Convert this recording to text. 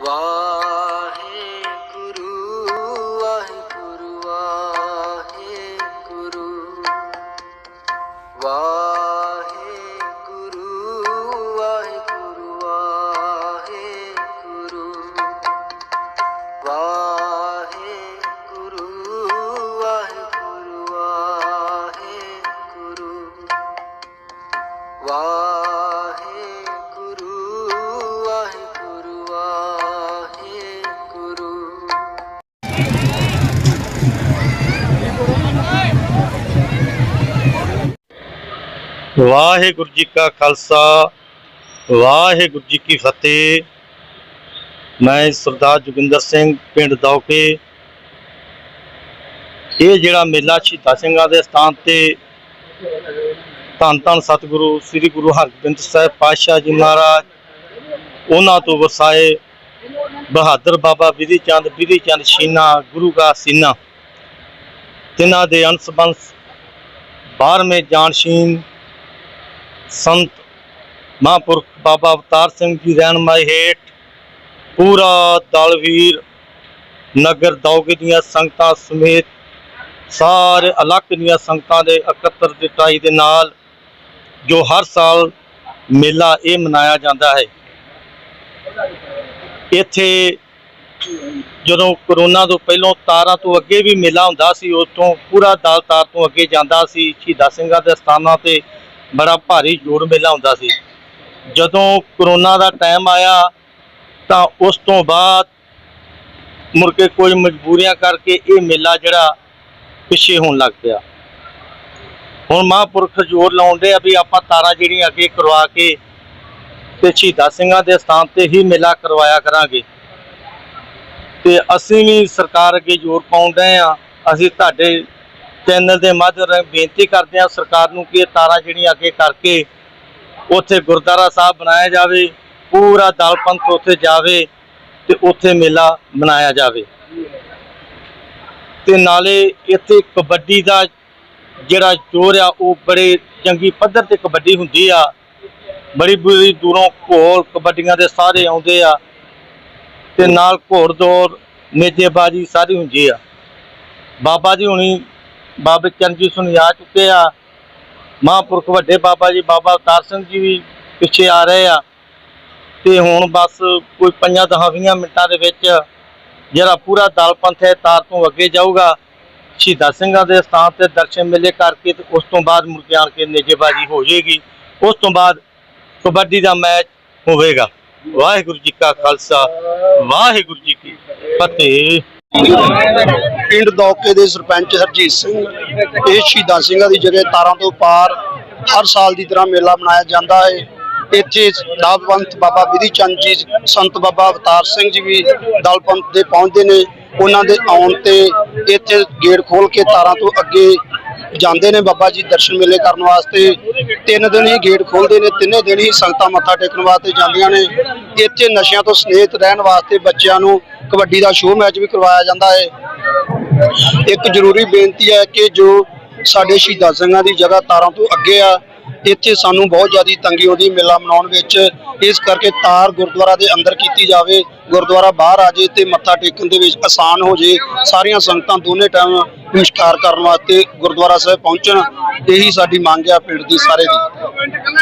哇 ਵਾਹਿਗੁਰੂ ਜੀ ਕਾ ਖਾਲਸਾ, ਵਾਹਿਗੁਰੂ ਜੀ ਕੀ ਫਤਿਹ। ਮੈਂ ਸਰਦਾਰ ਜੋਗਿੰਦਰ ਸਿੰਘ ਪਿੰਡ ਦੌਕੇ। ਇਹ ਜਿਹੜਾ ਮੇਲਾ ਸ਼ਹੀਦਾਂ ਸਿੰਘਾਂ ਦੇ ਸਥਾਨ ਤੇ ਧੰਨ ਧੰਨ ਸਤਿਗੁਰੂ, ਸ੍ਰੀ ਗੁਰੂ ਹਰਗੋਬਿੰਦ ਸਾਹਿਬ ਪਾਤਸ਼ਾਹ ਜੀ ਮਹਾਰਾਜ, ਉਹਨਾਂ ਤੋਂ ਵਸਾਏ। ਬਹਾਦਰ ਬਾਬਾ ਵਿਧੀ ਚੰਦ ਵਿਧੀ ਚੰਦ ਸ਼ੀਨਾ ਗੁਰੂ ਕਾ ਸੀਨਾ। ਤਿਨਾਂ ਦੇ ਅੰਸ਼ 12ਵੇਂ ਜਾਨਸ਼ੀਨ ਸੰਤ ਮਹਾਂਪੁਰਖ ਬਾਬਾ ਅਵਤਾਰ ਸਿੰਘ ਜੀ ਰਹਿਨਮਾਈ ਹੇਠ ਪੂਰਾ ਦਲਵੀਰ ਨਗਰ ਦੌਗੇ ਦੀਆਂ ਸੰਗਤਾਂ ਸਮੇਤ ਸਾਰੇ ਇਲਾਕੇ ਦੀਆਂ ਸੰਗਤਾਂ ਦੇ ਇਕੱਤਰ ਜਟਾਈ ਦੇ ਨਾਲ ਜੋ ਹਰ ਸਾਲ ਮੇਲਾ ਇਹ ਮਨਾਇਆ ਜਾਂਦਾ ਹੈ। ਇੱਥੇ ਜਦੋਂ ਕਰੋਨਾ ਤੋਂ ਪਹਿਲਾਂ ਤਾਰਾਂ ਤੋਂ ਅੱਗੇ ਵੀ ਮੇਲਾ ਹੁੰਦਾ ਸੀ ਉਸ ਤੋਂ ਪੂਰਾ ਦਲ ਤਾਰ ਤੋਂ ਅੱਗੇ ਜਾਂਦਾ ਸੀ, ਸ਼ਹੀਦਾਂ ਸਿੰਘਾਂ ਦੇ ਸਥਾਨਾਂ ਤੇ ਬੜਾ ਭਾਰੀ ਜੋੜ ਮੇਲਾ ਹੁੰਦਾ ਸੀ। ਜਦੋਂ ਕਰੋਨਾ ਦਾ ਟਾਈਮ ਆਇਆ ਤਾਂ ਉਸ ਤੋਂ ਬਾਅਦ ਮੁੜ ਕੇ ਕੋਈ ਮਜਬੂਰੀਆਂ ਕਰਕੇ ਇਹ ਮੇਲਾ ਜਿਹੜਾ ਪਿੱਛੇ ਹੋਣ ਲੱਗ ਪਿਆ। ਹੁਣ ਮਹਾਂਪੁਰਖ ਜ਼ੋਰ ਲਾਉਂਦੇ ਆ ਵੀ ਆਪਾਂ ਤਾਰਾਂ ਜਿਹੜੀਆਂ ਅੱਗੇ ਕਰਵਾ ਕੇ ਤੇ ਸ਼ਹੀਦਾਂ ਸਿੰਘਾਂ ਦੇ ਸਥਾਨ ਤੇ ਹੀ ਮੇਲਾ ਕਰਵਾਇਆ ਕਰਾਂਗੇ। ਤੇ ਅਸੀਂ ਵੀ ਸਰਕਾਰ ਅੱਗੇ ਜ਼ੋਰ ਪਾਉਣ ਰਹੇ ਆ। ਅਸੀਂ ਤੁਹਾਡੇ ਚੈਨਲ ਦੇ ਮਾਧਿਅਮ ਰਾਹੀਂ ਬੇਨਤੀ ਕਰਦੇ ਹਾਂ ਸਰਕਾਰ ਨੂੰ ਕਿ ਇਹ ਤਾਰਾਂ ਜਿਹੜੀਆਂ ਅੱਗੇ ਕਰਕੇ ਉੱਥੇ ਗੁਰਦੁਆਰਾ ਸਾਹਿਬ ਬਣਾਇਆ ਜਾਵੇ, ਪੂਰਾ ਦਲ ਪੰਥ ਉੱਥੇ ਜਾਵੇ ਤੇ ਉੱਥੇ ਮੇਲਾ ਮਨਾਇਆ ਜਾਵੇ। ਤੇ ਨਾਲੇ ਇੱਥੇ ਕਬੱਡੀ ਦਾ ਜਿਹੜਾ ਜੋਰ ਆ, ਉਹ ਬੜੇ ਚੰਗੀ ਪੱਧਰ ਤੇ ਕਬੱਡੀ ਹੁੰਦੀ ਆ। ਬੜੀ ਬੜੀ ਦੂਰੋਂ ਘੋਲ ਕਬੱਡੀਆਂ ਦੇ ਸਾਰੇ ਆਉਂਦੇ ਆ ਤੇ ਨਾਲ ਘੋੜ ਦੌੜ ਨੇਜੇਬਾਜੀ ਸਾਰੀ ਹੁੰਦੀ ਆ। ਬਾਬਾ ਜੀ ਹੁਣੀ ਬਾਬੇ ਚਰਨਜੀਤ ਸੁਣੀ ਆ ਚੁੱਕੇ ਆ। ਮਹਾਂਪੁਰਖ ਵੱਡੇ ਬਾਬਾ ਜੀ, ਬਾਬਾ ਅਵਤਾਰ ਸਿੰਘ ਜੀ ਵੀ ਪਿੱਛੇ ਆ ਰਹੇ ਆ। ਤੇ ਹੁਣ ਬਸ ਕੋਈ ਪੰਜਾਂ ਦਸਾਂ ਵੀਹਾਂ ਮਿੰਟਾਂ ਦੇ ਵਿੱਚ ਜਿਹੜਾ ਪੂਰਾ ਦਲ ਪੰਥ ਹੈ ਤਾਰ ਤੋਂ ਅੱਗੇ ਜਾਊਗਾ। ਸ਼ਹੀਦਾਂ ਸਿੰਘਾਂ ਦੇ ਸਥਾਨ ਤੇ ਦਰਸ਼ਨ ਮੇਲੇ ਕਰਕੇ ਤੇ ਉਸ ਤੋਂ ਬਾਅਦ ਮੁੜ ਕੇ ਆਣ ਕੇ ਨੇਜੇਬਾਜੀ ਹੋ ਜਾਏਗੀ। ਉਸ ਤੋਂ ਬਾਅਦ ਕਬੱਡੀ ਦਾ ਮੈਚ ਹੋਵੇਗਾ। ਵਾਹਿਗੁਰੂ ਜੀ ਕਾ ਖਾਲਸਾ, ਵਾਹਿਗੁਰੂ ਜੀ ਕੀ ਫਤਿਹ। ਪਿੰਡ ਦੌਕੇ ਦੇ ਸਰਪੰਚ ਹਰਜੀਤ ਸਿੰਘ, ਇਹ ਸ਼ਹੀਦਾਂ ਸਿੰਘਾਂ ਦੀ ਜਗ੍ਹਾ ਤਾਰਾਂ ਤੋਂ ਪਾਰ ਹਰ ਸਾਲ ਦੀ ਤਰ੍ਹਾਂ ਮੇਲਾ ਮਨਾਇਆ ਜਾਂਦਾ ਹੈ। ਇੱਥੇ ਦਾਵਵੰਤ ਬਾਬਾ ਵਿਧੀ ਚੰਦ ਜੀ, ਸੰਤ ਬਾਬਾ ਅਵਤਾਰ ਸਿੰਘ ਜੀ ਵੀ ਦਲਪੰਥ ਦੇ ਪਹੁੰਚਦੇ ਨੇ। ਉਹਨਾਂ ਦੇ ਆਉਣ ਤੇ ਇੱਥੇ ਗੇਟ ਖੋਲ ਕੇ ਤਾਰਾਂ ਤੋਂ ਅੱਗੇ ਜਾਂਦੇ ਨੇ ਬਾਬਾ ਜੀ ਦਰਸ਼ਨ ਮੇਲੇ ਕਰਨ ਵਾਸਤੇ। ਤਿੰਨ ਦਿਨ ਹੀ ਗੇਟ ਖੋਲਦੇ ਨੇ, ਤਿੰਨੇ ਦਿਨ ਹੀ ਸੰਗਤਾਂ ਮੱਥਾ ਟੇਕਣ ਵਾਸਤੇ ਜਾਂਦੀਆਂ ਨੇ। ਇੱਥੇ ਨਸ਼ਿਆਂ ਤੋਂ ਸਨੇਹਿਤ ਰਹਿਣ ਵਾਸਤੇ ਬੱਚਿਆਂ ਨੂੰ ਕਬੱਡੀ ਦਾ ਸ਼ੋਅ ਮੈਚ ਵੀ ਕਰਵਾਇਆ ਜਾਂਦਾ ਹੈ। ਇੱਕ ਜ਼ਰੂਰੀ ਬੇਨਤੀ ਹੈ ਕਿ ਜੋ ਸਾਡੇ ਸ਼ਹੀਦਾਂ ਸਿੰਘਾਂ ਦੀ ਜਗ੍ਹਾ ਤਾਰਾਂ ਤੋਂ ਅੱਗੇ ਆ ਇੱਥੇ ਸਾਨੂੰ ਬਹੁਤ ਜ਼ਿਆਦਾ ਤੰਗੀ ਆਉਂਦੀ, ਮੇਲਾ ਮਨਾਉਣ ਵਿੱਚ। ਇਸ ਕਰਕੇ ਤਾਰ ਗੁਰਦੁਆਰਾ ਦੇ ਅੰਦਰ ਕੀਤੀ ਜਾਵੇ। ਗੁਰਦੁਆਰਾ ਬਾਹਰ ਆ ਜੇ ਤੇ ਮੱਥਾ ਟੇਕਣ ਦੇ ਵਿੱਚ ਆਸਾਨ ਹੋ ਜੇ। ਸਾਰੀਆਂ ਸੰਗਤਾਂ ਦੋਨੇ ਟਾਈਮ ਨਮਸਕਾਰ ਕਰਨ ਵਾਸਤੇ ਗੁਰਦੁਆਰਾ ਸਾਹਿਬ ਪਹੁੰਚਣ। ਇਹੀ ਸਾਡੀ ਮੰਗ ਆ ਪਿੰਡ ਦੀ ਸਾਰੇ ਦੀ।